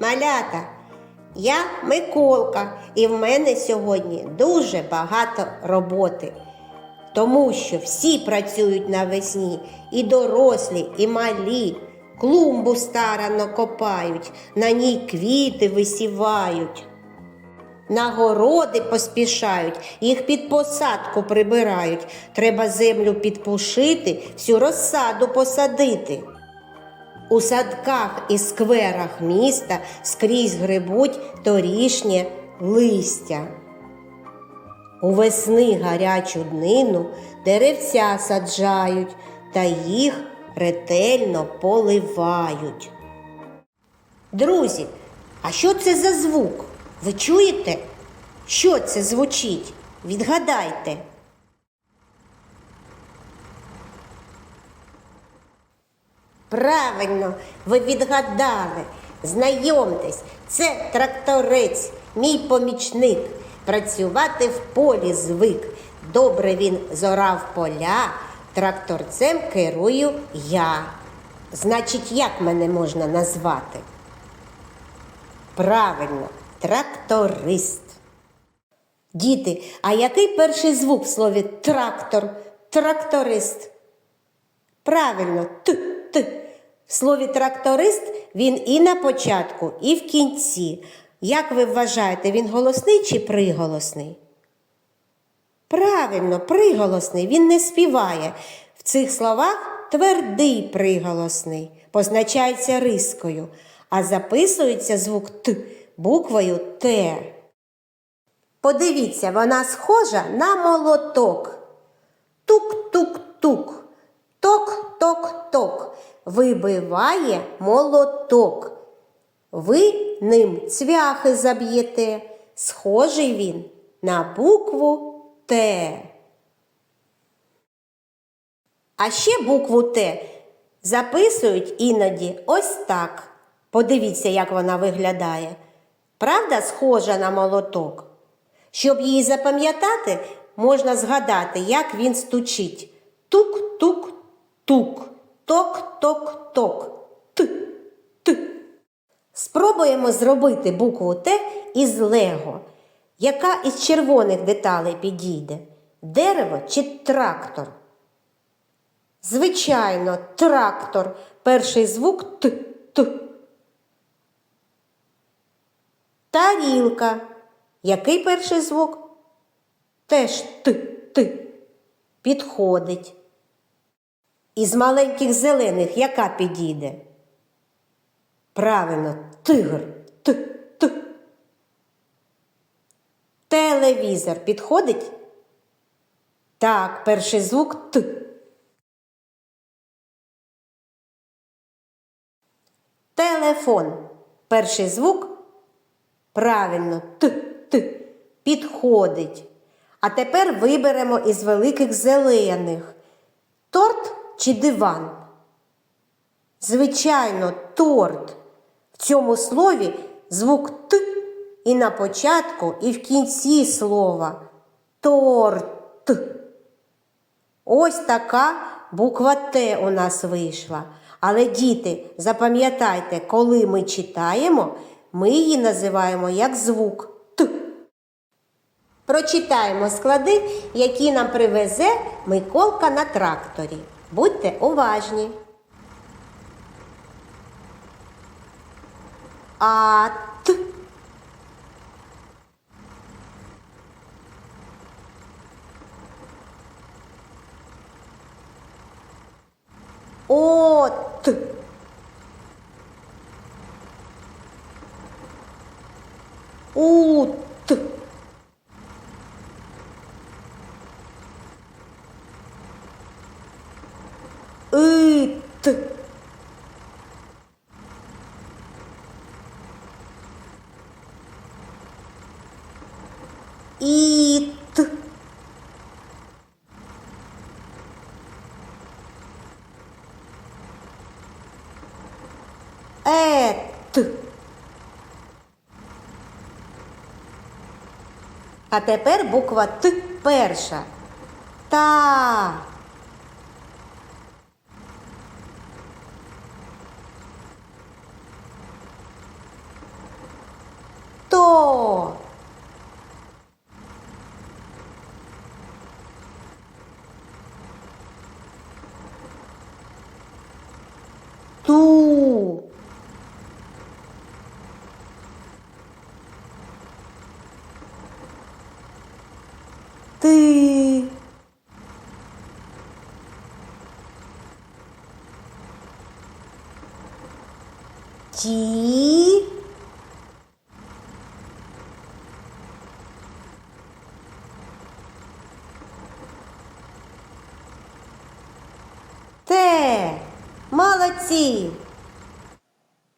малята! Я Миколка, і в мене сьогодні дуже багато роботи. Тому що всі працюють навесні, і дорослі, і малі. Клумбу старано копають, на ній квіти висівають. На городи поспішають, їх під посадку прибирають. Треба землю підпушити, всю розсаду посадити. У садках і скверах міста скрізь грибуть торішнє листя. У весни гарячу днину деревця саджають та їх ретельно поливають. Друзі, а що це за звук? Ви чуєте? Що це звучить? Відгадайте. Правильно, ви відгадали. Знайомтесь, це тракторець, мій помічник. Працювати в полі звик. Добре він зорав поля, тракторцем керую я. Значить, як мене можна назвати? Правильно, тракторист. Діти, а який перший звук в слові трактор? Тракторист. Правильно, т, т. В слові тракторист він і на початку, і в кінці. Як ви вважаєте, він голосний чи приголосний? Правильно, приголосний, він не співає. В цих словах твердий приголосний, позначається рискою, а записується звук Т буквою Т. Подивіться, вона схожа на молоток. Вибиває молоток. Ви ним цвяхи заб'єте. Схожий він на букву Т. А ще букву Т записують іноді ось так. Подивіться, як вона виглядає. Правда, схожа на молоток? Щоб її запам'ятати, можна згадати, як він стучить. Тук-тук-тук, ток-ток-ток, т, т. Спробуємо зробити букву Т із Лего. Яка із червоних деталей підійде? Дерево чи трактор? Звичайно, трактор. Перший звук Т. Т. Тарілка. Який перший звук? Теж Т. Т. Підходить. Із маленьких зелених яка підійде? Правильно, тигр. Т. Т. Телевізор підходить? Так, перший звук Т. Телефон. Перший звук правильно Т. Т. Підходить. А тепер виберемо із великих зелених торт чи диван. Звичайно, торт. В цьому слові звук Т і на початку, і в кінці слова. Торт. Ось така буква Т у нас вийшла. Але, діти, запам'ятайте, коли ми читаємо, ми її називаємо як звук Т. Прочитаємо склади, які нам привезе Миколка на тракторі. Будьте уважні. Ат. От. А тепер буква Т перша. Та. Ти. Ті. Те. Молодці.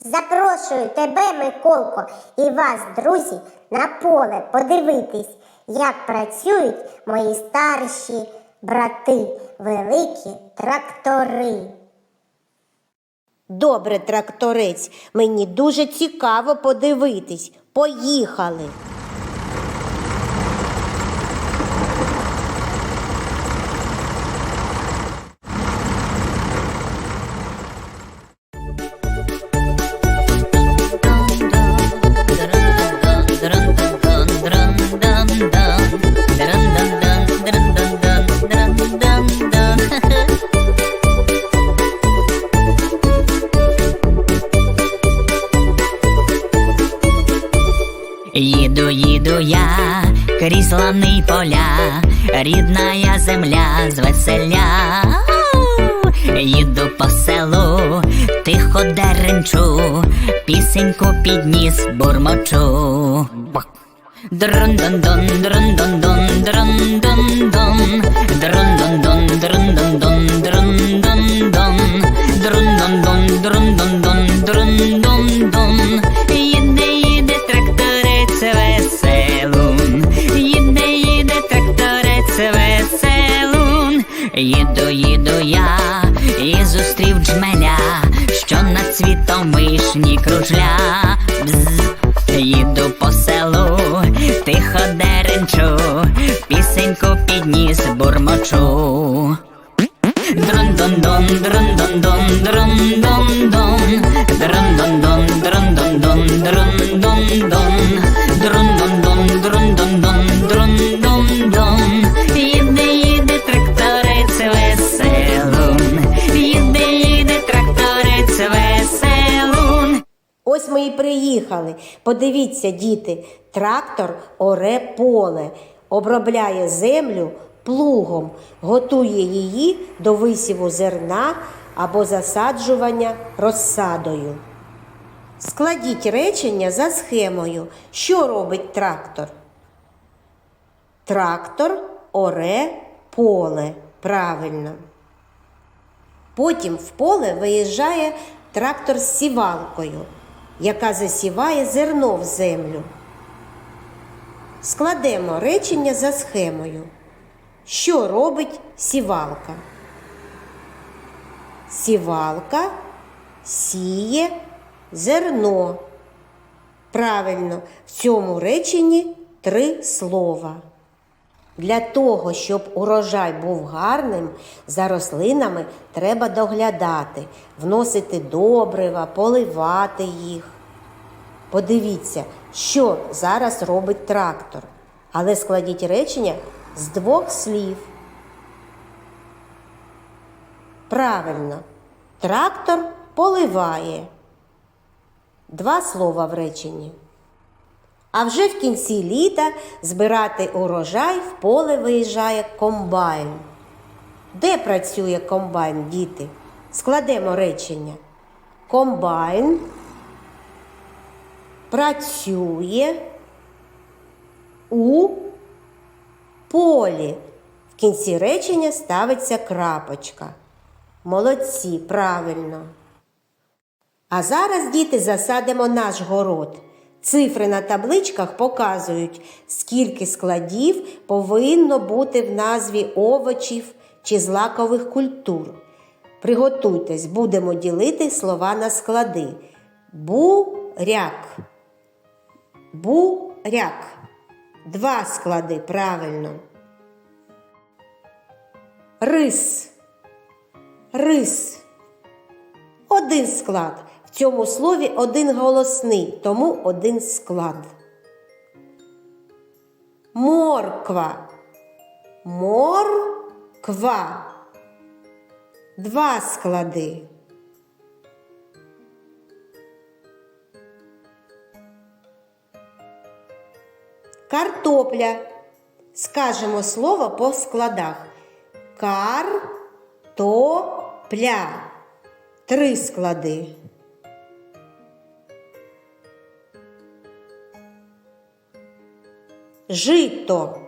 Запрошую тебе, Миколко, і вас, друзі, на поле подивитись, як працюють мої старші брати, великі трактори. Добре, тракторець, мені дуже цікаво подивитись. Поїхали. Їду, їду я крізь лани поля, рідна земля звеселя. Їду по селу, тихо деренчу, пісеньку підніс бурмочу. Дрон-дон-дон, дрон-дон-дон, світом вишні кружля. Їду по селу, тихо деренчу, пісеньку підніс бурмочу. Дрон-дон-дон, дрон-дон-дон, дрон-дон-дон, ми приїхали. Подивіться, діти, трактор оре поле, обробляє землю плугом, готує її до висіву зерна або засаджування розсадою. Складіть речення за схемою. Що робить трактор? Трактор оре поле. Правильно. Потім в поле виїжджає трактор з сівалкою, яка засіває зерно в землю. Складемо речення за схемою. Що робить сівалка? Сівалка сіє зерно. Правильно, в цьому реченні три слова. Для того, щоб урожай був гарним, за рослинами треба доглядати, вносити добрива, поливати їх. Подивіться, що зараз робить трактор. Але складіть речення з двох слів. Правильно, трактор поливає. Два слова в реченні. А вже в кінці літа збирати урожай в поле виїжджає комбайн. Де працює комбайн, діти? Складемо речення. Комбайн працює у полі. В кінці речення ставиться крапочка. Молодці, правильно. А зараз, діти, засадимо наш город. Цифри на табличках показують, скільки складів повинно бути в назві овочів чи злакових культур. Приготуйтесь, будемо ділити слова на склади. Буряк. Буряк. Два склади правильно. Рис. Рис. Один склад. В цьому слові один голосний, тому один склад. Морква. Морква. Два склади. Картопля. Скажемо слово по складах. Картопля. Три склади. Жито.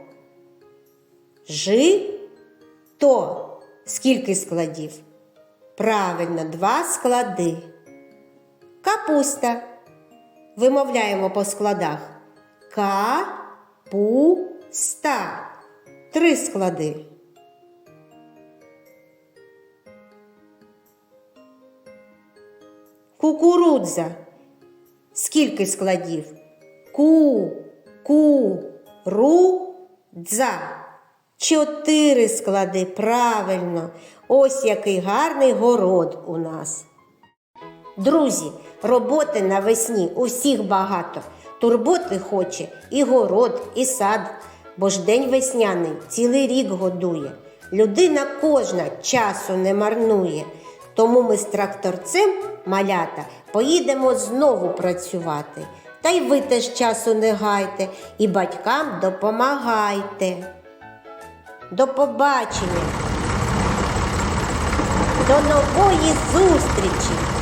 Жито. Скільки складів? Правильно, два склади. Капуста. Вимовляємо по складах. Капуста. Три склади. Кукурудза. Скільки складів? Ку, ку, ру, дза. Чотири склади. Правильно. Ось який гарний город у нас. Друзі, роботи навесні у всіх багато. Турботи хоче і город, і сад, бо ж день весняний цілий рік годує. Людина кожна часу не марнує. Тому ми з тракторцем, малята, поїдемо знову працювати. Та й ви теж часу не гайте і батькам допомагайте. До побачення! До нової зустрічі!